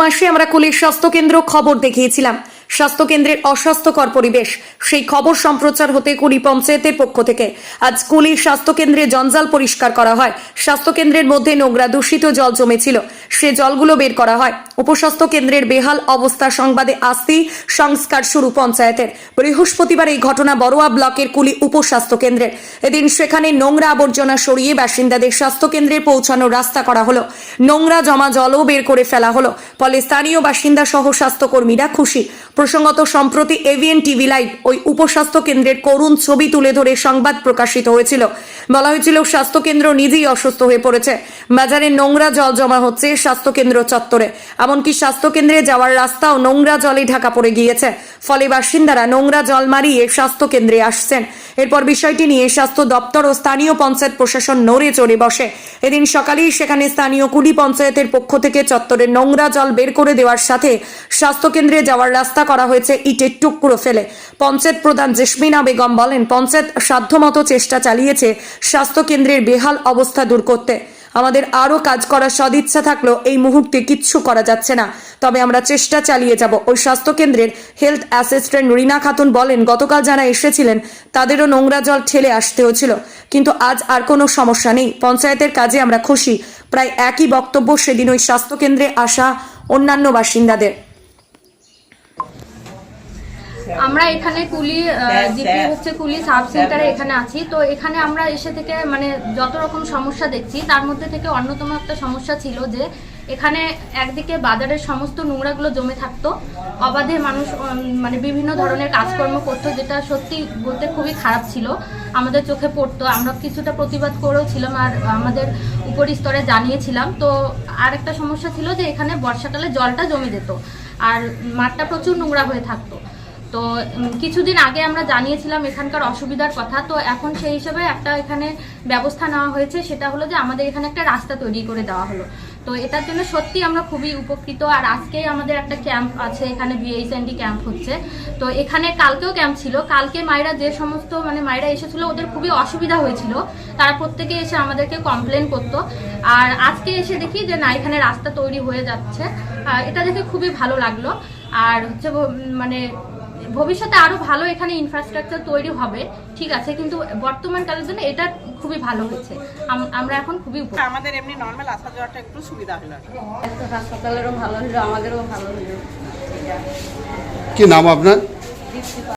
মাসে আমরা কুলির স্বাস্থ্যকেন্দ্র খবর দেখিয়েছিলাম। স্বাস্থ্য কেন্দ্রের অস্বাস্থ্যকর পরিবেশ, সেই খবর সম্প্রচার হতে কুলি পঞ্চায়েতের পক্ষ থেকে। আজ কুলির স্বাস্থ্যকেন্দ্রে জঞ্জাল পরিষ্কার করা হয়। স্বাস্থ্য কেন্দ্রের মধ্যে নোংরা দূষিত জল জমেছিল। সে জলগুলো বের করা হয়। উপস্বাস্থ্য কেন্দ্রের বেহাল অবস্থা সংবাদে আসতেই সংস্কার শুরু পঞ্চায়েতের। বৃহস্পতিবার এই ঘটনা বড়োয়া ব্লকের কুলি উপস্বাস্থ্য কেন্দ্রের। এদিন সেখানে নোংরা আবর্জনা সরিয়ে বাসিন্দাদের স্বাস্থ্য কেন্দ্রে পৌঁছানোর রাস্তা করা হলো। নোংরা জমা জলও বের করে ফেলা হলো। ফলে স্থানীয় বাসিন্দা সহ স্বাস্থ্যকর্মীরা খুশি। প্রসঙ্গত, সম্প্রতি এভিএন টিভি লাইভ ওই উপস্বাস্থ্য কেন্দ্রের করুণ ছবি তুলে ধরে সংবাদ প্রকাশিত হয়েছিল। বলা হয়েছিল, স্বাস্থ্য কেন্দ্র নিজেই অসুস্থ হয়ে পড়েছে। বাজারে নোংরা জল জমা হচ্ছে স্বাস্থ্য কেন্দ্র চত্বরে। এমনকি স্বাস্থ্য কেন্দ্রে যাওয়ার রাস্তাও নোংরা জলে ঢাকা পড়ে গিয়েছে। ফলে বাসিন্দারা নোংরা জল মারিয়ে স্বাস্থ্য কেন্দ্রে আসছেন। এরপর বিষয়টি নিয়ে স্বাস্থ্য দপ্তর ও স্থানীয় পঞ্চায়েত প্রশাসন নড়ে চড়ে বসে। এদিন সকালেই সেখানে স্থানীয় কুড়ি পঞ্চায়েতের পক্ষ থেকে চত্বরে নোংরা জল বের করে দেওয়ার সাথে স্বাস্থ্য কেন্দ্রে যাওয়ার রাস্তা করা হয়েছে ইটের টুকরো ফেলে। পঞ্চায়েত প্রধান জেসমিনা বেগম বলেন, পঞ্চায়েত সাধ্যমতো চেষ্টা চালিয়েছে স্বাস্থ্য কেন্দ্রের বেহাল অবস্থা দূর করতে। আমাদের আরও কাজ করার সদিচ্ছা থাকলেও এই মুহূর্তে কিচ্ছু করা যাচ্ছে না। তবে আমরা চেষ্টা চালিয়ে যাব। ওই স্বাস্থ্যকেন্দ্রের হেলথ অ্যাসিস্ট্যান্ট রিনা খাতুন বলেন, গতকাল যারা এসেছিলেন, তাদেরও নোংরা জল ঠেলে আসতে হয়েছিল কিন্তু আজ আর কোনো সমস্যা নেই। পঞ্চায়েতের কাজে আমরা খুশি। প্রায় একই বক্তব্য সেদিন ওই স্বাস্থ্যকেন্দ্রে আসা অন্যান্য বাসিন্দাদের। আমরা এখানে কুলি জিপি হচ্ছে কুলি সাব সেন্টারে এখানে আছি। তো এখানে আমরা এসে থেকে মানে যত রকম সমস্যা দেখছি তার মধ্যে থেকে অন্যতম একটা সমস্যা ছিল যে এখানে একদিকে বাজারের সমস্ত নোংরাগুলো জমে থাকতো অবাধে মানুষ মানে বিভিন্ন ধরনের কাজকর্ম করতো যেটা সত্যি বলতে খুবই খারাপ ছিল। আমাদের চোখে পড়তো আমরা কিছুটা প্রতিবাদ করেও ছিলাম আর আমাদের উপর স্তরে জানিয়েছিলাম। তো আর একটা সমস্যা ছিল যে এখানে বর্ষাকালে জলটা জমে যেত আর মাঠটা প্রচুর নোংরা হয়ে থাকতো। তো কিছুদিন আগে আমরা জানিয়েছিলাম এখানকার অসুবিধার কথা, তো এখন সেই হিসেবে একটা এখানে ব্যবস্থা নেওয়া হয়েছে, সেটা হলো যে আমাদের এখানে একটা রাস্তা তৈরি করে দেওয়া হলো। তো এটার জন্য সত্যি আমরা খুবই উপকৃত, আর আজকেই আমাদের একটা ক্যাম্প আছে, এখানে বিএইচএনডি ক্যাম্প হচ্ছে। তো এখানে কালকেও ক্যাম্প ছিল, কালকে মায়েরা যে সমস্ত মানে মায়েরা এসেছিল, ওদের খুবই অসুবিধা হয়েছিল। তারা প্রত্যেকে এসে আমাদেরকে কমপ্লেন করতো। আর আজকে এসে দেখি যে, না, এখানে রাস্তা তৈরি হয়ে যাচ্ছে। এটা দেখে খুবই ভালো লাগল। আর হচ্ছে মানে ভবিষ্যতে আরও ভালো এখানে ইনফ্রাস্ট্রাকচার তৈরি হবে ঠিক আছে কিন্তু বর্তমান কালের জন্য এটা খুবই ভালো হয়েছে আম- আমরা এখন খুবই উপকৃত। আমাদের এমনি নর্মাল আসা যাওয়াটা একটু সুবিধা হলো হাসপাতালেরও ভালো হলো আমাদেরও ভালো হলো। কি নাম আপনার?